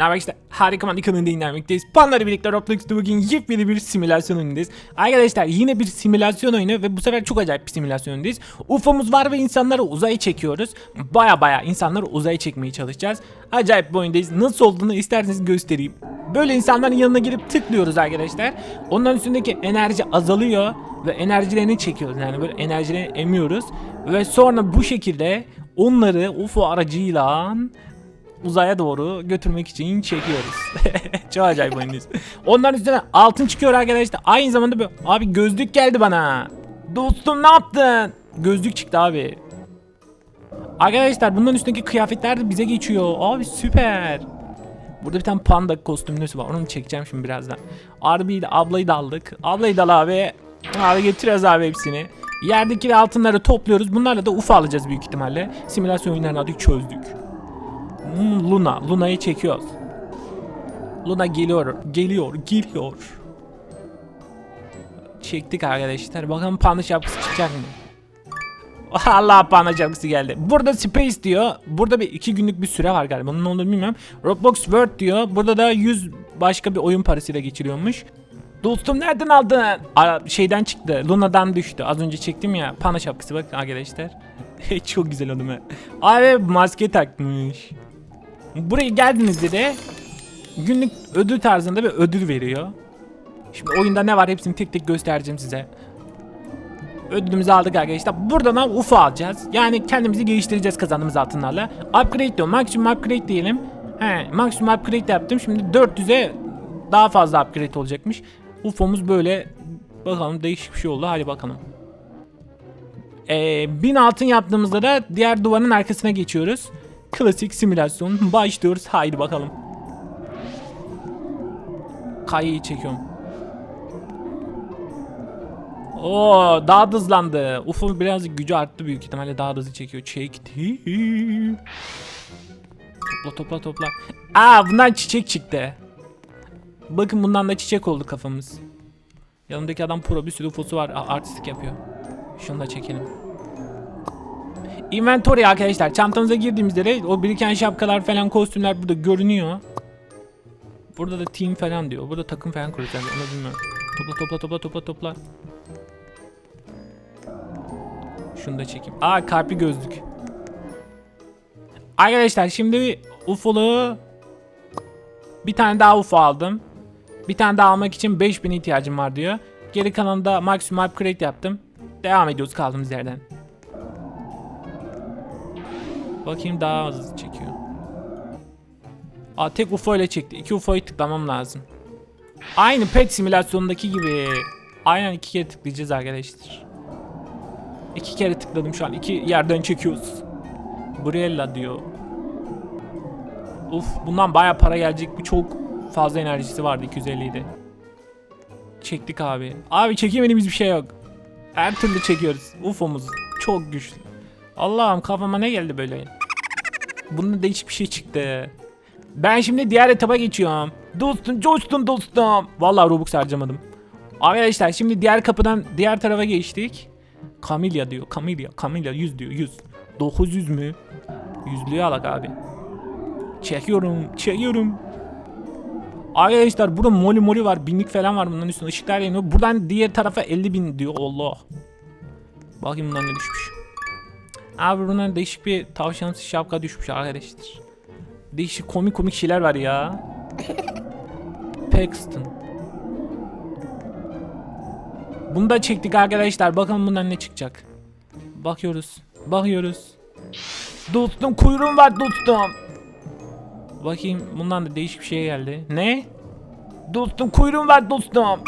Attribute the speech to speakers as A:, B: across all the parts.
A: Ne haber işte harika man kanalında dinlemekteyiz. Panları birlikte Roblox'ta bugün yepyeni bir simülasyon oyunundayız. Arkadaşlar yine bir simülasyon oyunu ve bu sefer çok acayip bir simülasyon oyunundayız. UFO'muz var ve insanları uzaya çekiyoruz. Baya baya insanları uzaya çekmeye çalışacağız. Acayip bir oyundayız. Nasıl olduğunu isterseniz göstereyim. Böyle insanların yanına girip tıklıyoruz arkadaşlar. Onların üstündeki enerji azalıyor ve enerjilerini çekiyoruz. Yani böyle enerjilerini emiyoruz. Ve sonra bu şekilde onları UFO aracıyla uzaya doğru götürmek için çekiyoruz. Çok acayip oyundayız. Onların üstüne altın çıkıyor arkadaşlar. Aynı zamanda böyle abi gözlük geldi bana. Dostum ne yaptın? Gözlük çıktı abi. Arkadaşlar bunların üstündeki kıyafetler de bize geçiyor. Abi süper. Burada bir tane panda kostümlüsü var. Onu çekeceğim şimdi birazdan. Arbi ile ablayı da aldık. Ablayı da al abi. Abi getiriyoruz abi hepsini. Yerdeki altınları topluyoruz. Bunlarla da UFO alacağız büyük ihtimalle. Simülasyon oyunlarını artık çözdük. Hmm, Luna. Luna'yı çekiyoruz. Luna geliyor. Geliyor. Geliyor. Çektik arkadaşlar. Bakalım panda şapkası çıkacak mı? Allah panda şapkası geldi. Burada space diyor. Burada bir iki günlük bir süre var galiba. Onun olduğunu bilmiyorum. Roblox World diyor. Burada da 100 başka bir oyun parasıyla geçiriyormuş. Dostum nereden aldın? Aa, şeyden çıktı. Luna'dan düştü. Az önce çektim ya. Panda şapkası bak arkadaşlar. Çok güzel oldu mu? Abi maske takmış. Buraya geldiğinizde de günlük ödül tarzında bir ödül veriyor. Şimdi oyunda ne var hepsini tek tek göstereceğim size. Ödülümüzü aldık arkadaşlar. Buradan da UFO alacağız. Yani kendimizi geliştireceğiz kazandığımız altınlarla. Upgrade diyor. Maksimum upgrade diyelim. He, maksimum upgrade yaptım. Şimdi 400'e daha fazla upgrade olacakmış. UFO'muz böyle bakalım değişik bir şey oldu. Hadi bakalım. Ee, 1000 altın yaptığımızda da diğer duvarın arkasına geçiyoruz. Klasik simülasyon. Başlıyoruz. Haydi bakalım. Kayayı çekiyorum. Oo daha da hızlandı. UFO birazcık gücü arttı büyük ihtimalle daha da hızlı çekiyor. Çekti. Topla topla topla. Aa bundan çiçek çıktı. Bakın bundan da çiçek oldu kafamız. Yanımdaki adam pro bir sürü UFO'su var. Artistik yapıyor. Şunu da çekelim. Inventory arkadaşlar. Çantamıza girdiğimizde de o biriken şapkalar falan kostümler burada görünüyor. Burada da team falan diyor. Burada takım falan kuracağız. Onu bilmiyorum. Topla topla topla topla topla. Şunu da çekeyim. Aa kalpli gözlük. Arkadaşlar şimdi UFO'lu bir tane daha UFO aldım. Bir tane daha almak için 5000 ihtiyacım var diyor. Geri kalanında maksimum upgrade yaptım. Devam ediyoruz kaldığımız yerden. Bakayım daha hızlı çekiyor. Aa tek UFO ile çekti. İki UFO'yu tıklamam lazım. Aynı pet simülasyonundaki gibi. Aynen iki kere tıklayacağız arkadaşlar. İki kere tıkladım şu an. İki yerden çekiyoruz. Briella diyor. Uf bundan baya para gelecek bir çok fazla enerjisi vardı 250 idi. Çektik abi. Abi çekemediğimiz bir şey yok. Her türlü çekiyoruz. UFO'muz çok güçlü. Allah'ım kafama ne geldi böyle? Bunda değişik bir şey çıktı. Ben şimdi diğer etapa geçiyorum. Dostum, coştum dostum. Vallahi Robux harcamadım. Arkadaşlar şimdi diğer kapıdan diğer tarafa geçtik. Camilla diyor. Camilla, Camilla 100 diyor. 100. 900 mü? Yüzlüğü alak abi. Çekiyorum, çekiyorum. Arkadaşlar burada moli moli var. Binlik falan var bunların üstünde. ışıklar yanıyor. Buradan diğer tarafa 50 bin diyor. Allah. Bakayım bundan ne düşmüş. Abi bundan değişik bir tavşansı şapka düşmüş arkadaşlar. Değişik komik komik şeyler var ya. Paxton. Bunu da çektik arkadaşlar. Bakalım bundan ne çıkacak. Bakıyoruz. Bakıyoruz. Dostum kuyruğum var dostum. Bakayım bundan da değişik bir şey geldi. Ne? Dostum kuyruğum var dostum.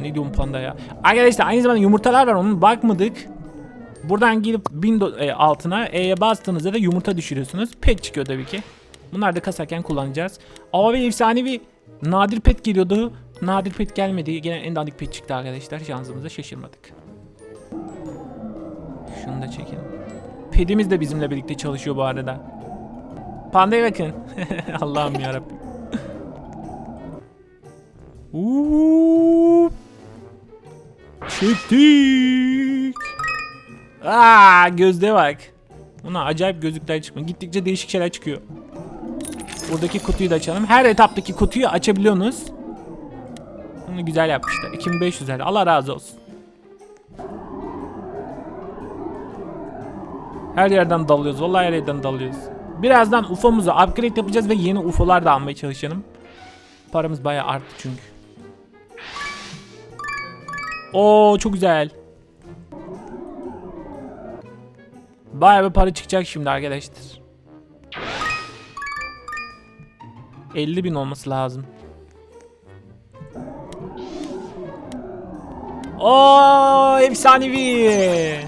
A: Ne diyorum panda ya? Arkadaşlar aynı zamanda yumurtalar var onun bakmadık. Buradan gidip bin e, altına E'ye bastığınızda da yumurta düşürüyorsunuz. Pet çıkıyor tabii ki. Bunları da kasarken kullanacağız. Ama bir efsanevi nadir pet geliyordu. Nadir pet gelmedi. Gene en dandik pet çıktı arkadaşlar. Şansımıza şaşırmadık. Şunu da çekelim. Pedimiz de bizimle birlikte çalışıyor bu arada. Pandaya bakın. Allah'ım yarabbim. Uuu. Çektik. Aa gözde bak. Buna acayip gözlükler çıkıyor. Gittikçe değişik şeyler çıkıyor. Buradaki kutuyu da açalım. Her etaptaki kutuyu açabiliyorsunuz. Bunu güzel yapmışlar. 2500 lira. Allah razı olsun. Her yerden dalıyoruz. Vallahi her yerden dalıyoruz. Birazdan UFO'muzu upgrade yapacağız ve yeni UFO'lar da almaya çalışalım. Paramız bayağı arttı çünkü. Oo çok güzel. Bayağı bir para çıkacak şimdi arkadaşlar. 50 bin olması lazım. Oo efsanevi.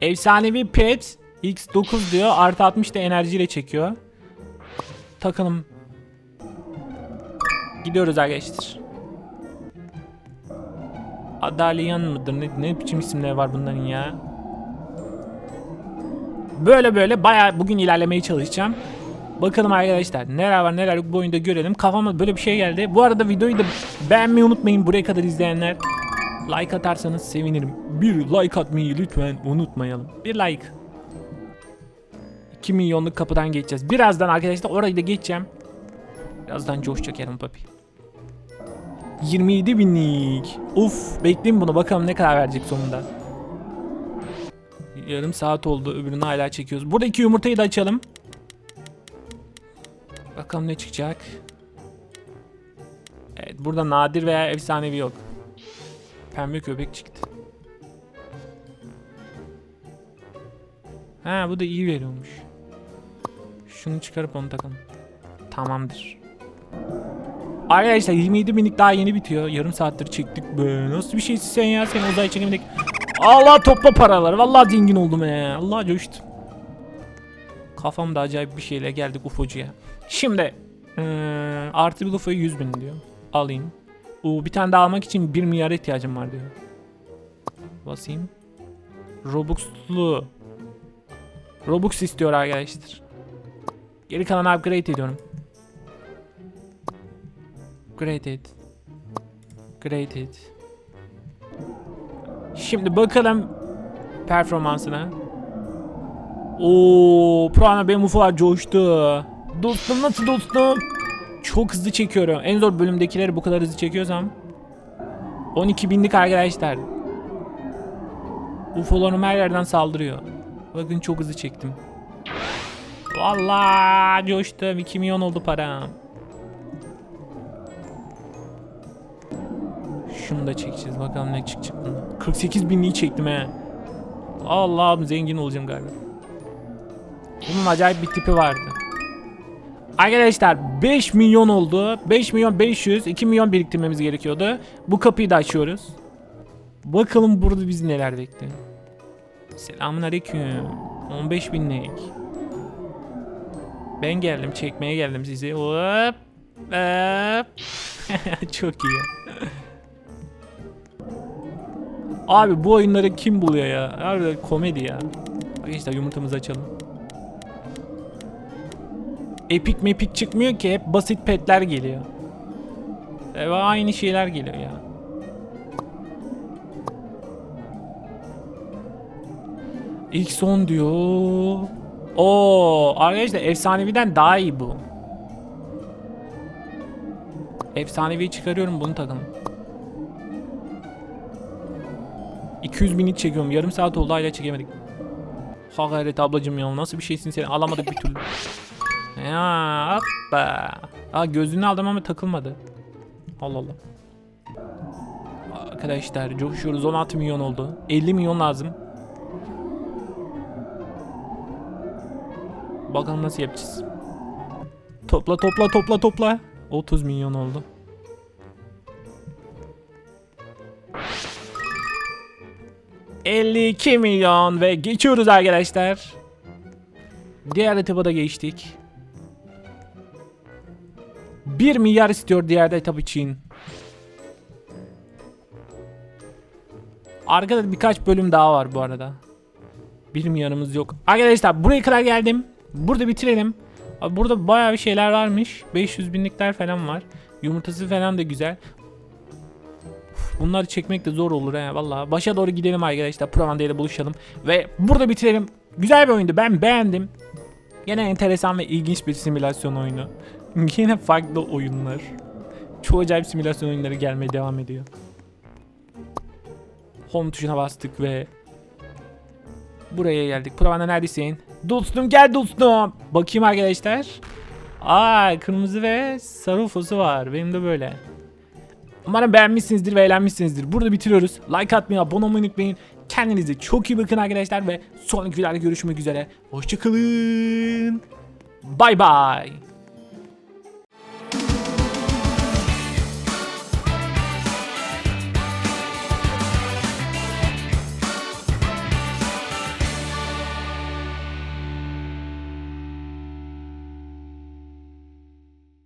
A: Efsanevi pet X9 diyor. Artı 60 da enerjiyle çekiyor. Takalım. Gidiyoruz arkadaşlar. Adaliyan mıdır? Ne, ne biçim isimler var bunların ya? Böyle böyle bayağı bugün ilerlemeye çalışacağım. Bakalım arkadaşlar neler var neler yok bu oyunda görelim. Kafama böyle bir şey geldi. Bu arada videoyu da beğenmeyi unutmayın buraya kadar izleyenler. Like atarsanız sevinirim. Bir like atmayı lütfen unutmayalım. Bir like. 2 milyonluk kapıdan geçeceğiz. Birazdan arkadaşlar orayı da geçeceğim. Birazdan coşacak Eren Papi. 27 binlik. Uf bekleyin bunu bakalım ne kadar verecek sonunda. Yarım saat oldu öbürünü hala çekiyoruz. Burada iki yumurtayı da açalım. Bakalım ne çıkacak. Evet burada nadir veya efsanevi yok. Pembe köpek çıktı. Ha bu da iyi veriyormuş. Şunu çıkarıp onu takalım. Tamamdır. Arkadaşlar 27 binlik daha yeni bitiyor. Yarım saattir çektik be. Nasıl bir şeysin sen ya? Seni uzay çekemedik. Allah topla paraları. Vallahi zengin oldum he. Allah coştum. Kafamda acayip bir şeyle geldik ufocuya. Şimdi eee, artı bir ufoyu 100 bin diyor. Alayım. Oo, bir tane daha almak için 1 milyara ihtiyacım var diyor. Basayım. Robux'lu. Robux istiyor arkadaşlar. Geri kalanı upgrade ediyorum. Graded. Graded. Şimdi bakalım performansına. Oo, Prana benim ufalar coştu. Dostum nasıl dostum? Çok hızlı çekiyorum. En zor bölümdekileri bu kadar hızlı çekiyorsam. 12 binlik arkadaşlar. UFO'larım her yerden saldırıyor. Bakın çok hızlı çektim. Vallahi coştum. 2 milyon oldu param. Şunu da çekeceğiz. Bakalım ne çıkacak bundan. 48 binliği çektim he. Allah'ım zengin olacağım galiba. Bunun acayip bir tipi vardı. Arkadaşlar 5 milyon oldu. 5 milyon 500, 2 milyon biriktirmemiz gerekiyordu. Bu kapıyı da açıyoruz. Bakalım burada biz neler bekliyor. Selamun aleyküm. 15 binlik. Ben geldim çekmeye geldim sizi. Hop. Hop. Çok iyi. Abi bu oyunları kim buluyor ya? Abi komedi ya. Arkadaşlar yumurtamızı açalım. Epic mepik çıkmıyor ki hep basit petler geliyor. E, ve aynı şeyler geliyor ya. İlk son diyor. Oo, arkadaşlar efsaneviden daha iyi bu. Efsaneviyi çıkarıyorum bunu takalım. 200 binlik çekiyorum. Yarım saat oldu hala çekemedik. Ha gayret ablacım ya nasıl bir şeysin sen alamadık bir türlü. Ya hoppa. Aa gözlüğünü aldım ama takılmadı. Allah Allah. Arkadaşlar coşuyoruz 16 milyon oldu. 50 milyon lazım. Bakalım nasıl yapacağız. Topla topla topla topla. 30 milyon oldu. ...52 milyon ve geçiyoruz arkadaşlar. Diğer etaba da geçtik. 1 milyar istiyor diğer etap için. Arkada birkaç bölüm daha var bu arada. Bir milyarımız yok. Arkadaşlar buraya kadar geldim. Burada bitirelim. Abi burada bayağı bir şeyler varmış. 500 binlikler falan var. Yumurtası falan da güzel. Bunları çekmek de zor olur he vallahi. Başa doğru gidelim arkadaşlar. Provanda ile buluşalım. Ve burada bitirelim. Güzel bir oyundu. Ben beğendim. Yine enteresan ve ilginç bir simülasyon oyunu. Yine farklı oyunlar. Çok acayip simülasyon oyunları gelmeye devam ediyor. Home tuşuna bastık ve buraya geldik. Provanda neredesin? Dostum gel dostum. Bakayım arkadaşlar. Aa kırmızı ve sarı ufosu var. Benim de böyle. Umarım beğenmişsinizdir ve eğlenmişsinizdir. Burada bitiriyoruz. Like atmayı, abone olmayı unutmayın. Kendinize çok iyi bakın arkadaşlar ve sonraki videolarda görüşmek üzere. Hoşçakalın. Bay bay.